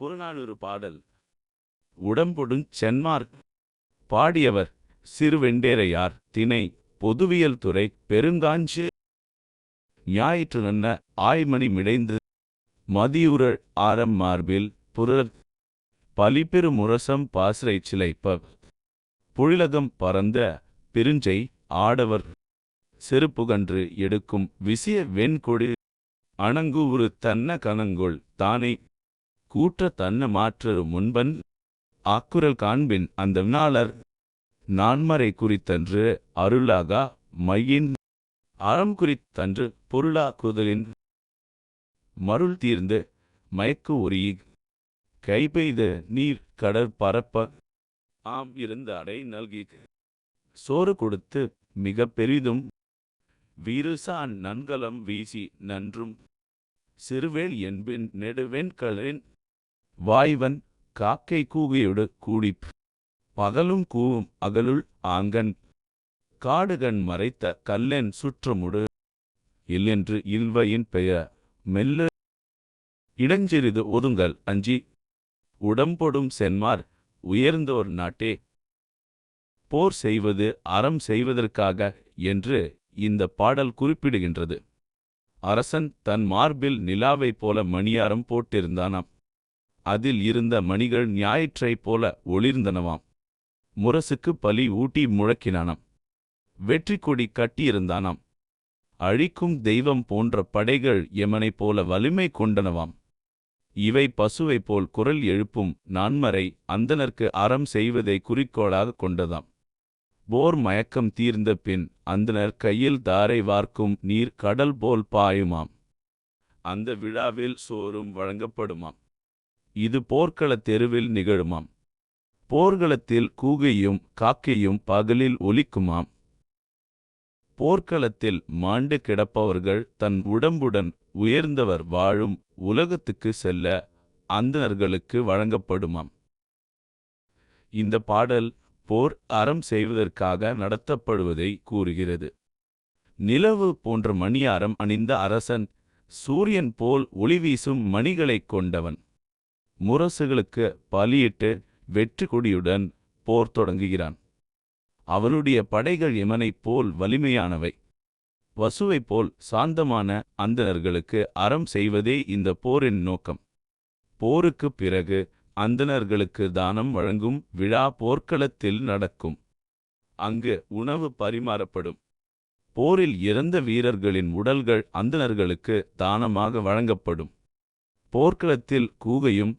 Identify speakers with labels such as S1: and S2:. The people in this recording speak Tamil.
S1: புறநானூறு பாடல். உடம்பொடுஞ் சென்மார் பாடியவர் சிறுவெண்டேரையார் திணை பொதுவியல் துறை பெருங்காஞ்சு. ஞாயிற்று நன்ன ஆய்மணி மிடைந்து மதியுரள் ஆரம் மார்பில் புரர் பலிபெரு முரசம் பாசறை சிலைப்ப புழிலகம் பரந்த பிரிஞ்சை ஆடவர் செருப்புகன்று எடுக்கும் விசிய வெண்கொடு. அணங்கூறு தன்ன கனங்கொள் தானே கூற்ற தன்ன மாற்றரு முன்பன் ஆக்குரல் காண்பின் அந்த நாளர் நான்மறை குறித்தன்று அருளாகா மையின் அறம் குறித்தன்று பொருளா குதலின் மருள் தீர்ந்து மயக்கு கை பெய்து நீர் கடற் பரப்ப ஆம் இருந்த அடை நல்கி சோறு கொடுத்து மிக பெரிதும் வீருசான் நன்கலம் வீசி நன்றும் சிறுவேல் என்பின் நெடுவெண்களின் வாய்வன் காக்கை கூகையொடு கூடிப் பகலும் கூவும் அகலுள் ஆங்கன். காடுகண் மறைத்த கல்லென் சுற்றமுடு இல்லென்று இல்வையின் பெயர் மெல்ல. இடஞ்சிறிது ஒதுங்கல் அஞ்சி உடம்பொடும் சென்மார் உயர்ந்தோர் நாட்டே. போர் செய்வது அறம் செய்வதற்காக என்று இந்த பாடல் குறிப்பிடுகின்றது. அரசன் தன் மார்பில் நிலாவைப் போல மணியாரம் போட்டிருந்தானாம். அதில் இருந்த மணிகள் ஞாயிற்றைப் போல ஒளிர்ந்தனவாம். முரசுக்கு பலி ஊட்டி முழக்கினானாம். வெற்றி கொடி கட்டியிருந்தானாம். அழிக்கும் தெய்வம் போன்ற படைகள் எமனைப் போல வலிமை கொண்டனவாம். இவை பசுவைப் போல் குரல் எழுப்பும் நான்மறை அந்தனர்க்கு அறம் செய்வதை குறிக்கோளாக கொண்டதாம். போர் மயக்கம் தீர்ந்த பின் அந்தனர் கையில் தாரை வார்க்கும் நீர் கடல் போல் பாயுமாம். அந்த விழாவில் சோறும் வழங்கப்படுமாம். இது போர்க்களத் தெருவில் நிகழுமாம். போர்க்களத்தில் கூகையும் காக்கையும் பகலில் ஒலிக்குமாம். போர்க்களத்தில் மாண்டு கிடப்பவர்கள் தன் உடம்புடன் உயர்ந்தவர் வாழும் உலகத்துக்கு செல்ல அந்தணர்களுக்கு வழங்கப்படுமாம். இந்த பாடல் போர் அறம் செய்வதற்காக நடத்தப்படுவதை கூறுகிறது. நிலவு போன்ற மணியாரம் அணிந்த அரசன் சூரியன் போல் ஒளிவீசும் மணிகளைக் கொண்டவன். முரசுகளுக்கு பலியிட்டு வெற்றி கொடியுடன் போர் தொடங்குகிறான். அவனுடைய படைகள் எமனைப் போல் வலிமையானவை. வசுவைப் போல் சாந்தமான அந்தனர்களுக்கு அறம் செய்வதே இந்த போரின் நோக்கம். போருக்குப் பிறகு அந்தனர்களுக்கு தானம் வழங்கும் விழா போர்க்களத்தில் நடக்கும். அங்கு உணவு பரிமாறப்படும். போரில் இறந்த வீரர்களின் உடல்கள் அந்தனர்களுக்கு தானமாக வழங்கப்படும். போர்க்களத்தில் கூகையும்